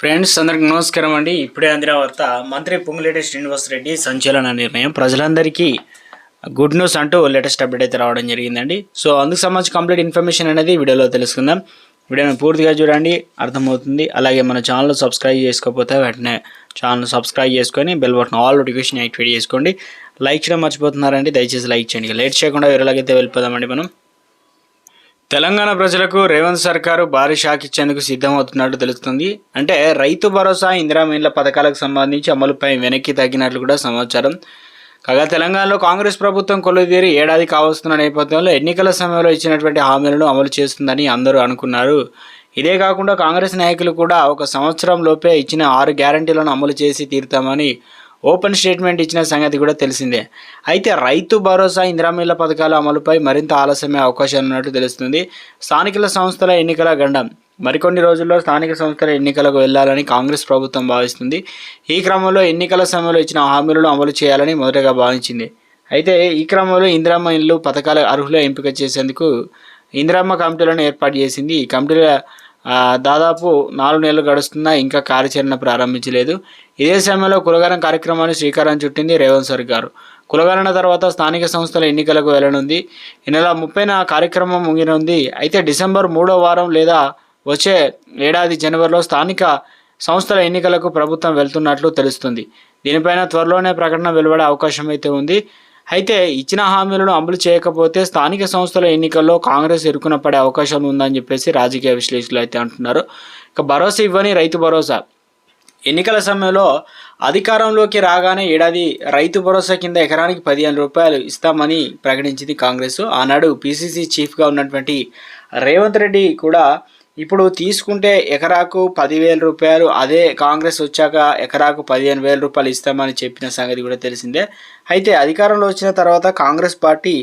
Friends అందరికి నమస్కారం అండి. ఇప్పుడే అందిన వార్త మంత్రి పొంగులేటి శ్రీనివాస్ రెడ్డి సంచలన నిర్ణయం. ప్రజలందరికీ గుడ్ న్యూస్ అంటూ లేటెస్ట్ అప్డేట్ అయితే రావడం జరిగిందండి. సో అందుకు సంబంధించి కంప్లీట్ ఇన్ఫర్మేషన్ అనేది వీడియోలో తెలుసుకుందాం. వీడియోని పూర్తిగా చూడండి అర్థమవుతుంది. అలాగే మన ఛానల్ సబ్స్క్రైబ్ చేసుకోకపోతే వెంటనే ఛానల్ సబ్స్క్రైబ్ చేసుకొని bell button all notification activate చేసుకోండి. లైక్ చేయడం మర్చిపోతున్నారండి దయచేసి లైక్ చేయండి. లేట్ చేయకుండా వేరేలాగైతే వెళ్ళిపోదామండి మనం. తెలంగాణ ప్రజలకు రేవంత్ సర్కారు భారీ షాక్ ఇచ్చేందుకు సిద్ధమవుతున్నట్టు తెలుస్తుంది. అంటే రైతు భరోసా ఇందిరామీన్ల పథకాలకు సంబంధించి అమలుపై వెనక్కి తగ్గినట్లు కూడా సమాచారం. కాగా తెలంగాణలో కాంగ్రెస్ ప్రభుత్వం కొలుదీరి ఏడాది కావస్తున్న నేపథ్యంలో ఎన్నికల సమయంలో ఇచ్చినటువంటి హామీలను అమలు చేస్తుందని అందరూ అనుకున్నారు. ఇదే కాకుండా కాంగ్రెస్ నాయకులు కూడా ఒక సంవత్సరం లోపే ఇచ్చిన ఆరు గ్యారంటీలను అమలు చేసి తీరుతామని ఓపెన్ స్టేట్మెంట్ ఇచ్చిన సంగతి కూడా తెలిసిందే. అయితే రైతు భరోసా ఇందిరామీల పథకాల అమలుపై మరింత ఆలస్యమే అవకాశాలు ఉన్నట్టు తెలుస్తుంది. స్థానిక సంస్థల ఎన్నికల గండం. మరికొన్ని రోజుల్లో స్థానిక సంస్థల ఎన్నికలకు వెళ్ళాలని కాంగ్రెస్ ప్రభుత్వం భావిస్తుంది. ఈ క్రమంలో ఎన్నికల సమయంలో ఇచ్చిన హామీలను అమలు చేయాలని మొదటగా భావించింది. అయితే ఈ క్రమంలో ఇందిరమ్మ ఇల్లు పథకాల అర్హుల ఎంపిక చేసేందుకు ఇందిరామ్మ కమిటీలను ఏర్పాటు చేసింది. ఈ కమిటీల దాదాపు నాలుగు నెలలు గడుస్తున్నా ఇంకా కార్యాచరణ ప్రారంభించలేదు. ఇదే సమయంలో కులగరం కార్యక్రమాన్ని శ్రీకారం చుట్టింది రేవంత్ సర్కారు కులగణన తర్వాత స్థానిక సంస్థల ఎన్నికలకు వెళ్ళనుంది ఈ నెల ముప్పైన కార్యక్రమం ముగినుంది అయితే డిసెంబర్ మూడో వారం లేదా వచ్చే ఏడాది జనవరిలో స్థానిక సంస్థల ఎన్నికలకు ప్రభుత్వం వెళ్తున్నట్లు తెలుస్తుంది. దీనిపైన త్వరలోనే ప్రకటన వెలువడే అవకాశం అయితే ఉంది. అయితే ఇచ్చిన హామీలను అమలు చేయకపోతే స్థానిక సంస్థల ఎన్నికల్లో కాంగ్రెస్ ఇరుకున పడే అవకాశం ఉందని చెప్పేసి రాజకీయ విశ్లేషకులు అయితే అంటున్నారు. ఇక భరోసా ఇవ్వని రైతు భరోసా. ఎన్నికల సమయంలో అధికారంలోకి రాగానే ఏడాది రైతు భరోసా కింద ఎకరానికి పదిహేను రూపాయలు ఇస్తామని ప్రకటించింది కాంగ్రెస్. ఆనాడు పిసిసి చీఫ్గా ఉన్నటువంటి రేవంత్ రెడ్డి కూడా ఇప్పుడు తీసుకుంటే ఎకరాకు పదివేల రూపాయలు అదే కాంగ్రెస్ వచ్చాక ఎకరాకు పదిహేను వేల రూపాయలు ఇస్తామని చెప్పిన సంగతి కూడా తెలిసిందే. అయితే అధికారంలో వచ్చిన తర్వాత కాంగ్రెస్ పార్టీ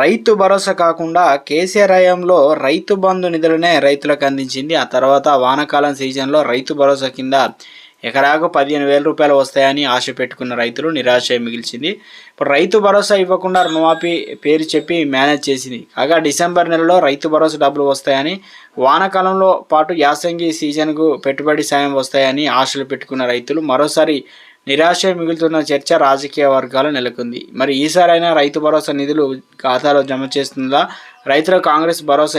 రైతు భరోసా కాకుండా కేసీఆర్ హయాంలో రైతు బంధు నిధులనే రైతులకు అందించింది. ఆ తర్వాత వానాకాలం సీజన్లో రైతు భరోసా కింద ఎకరాకు పదిహేను వేల రూపాయలు వస్తాయని ఆశ పెట్టుకున్న రైతులు నిరాశ మిగిల్చింది. ఇప్పుడు రైతు భరోసా ఇవ్వకుండా రుణమాఫీ పేరు చెప్పి మేనేజ్ చేసింది. కాగా డిసెంబర్ నెలలో రైతు భరోసా డబ్బులు వస్తాయని వానాకాలంలో పాటు యాసంగి సీజన్కు పెట్టుబడి సాయం వస్తాయని ఆశలు పెట్టుకున్న రైతులు మరోసారి నిరాశ మిగులుతున్న చర్చ రాజకీయ వర్గాలు నెలకొంది. మరి ఈసారైనా రైతు భరోసా నిధులు ఖాతాలో జమ చేస్తుందా? రైతుల కాంగ్రెస్ భరోసా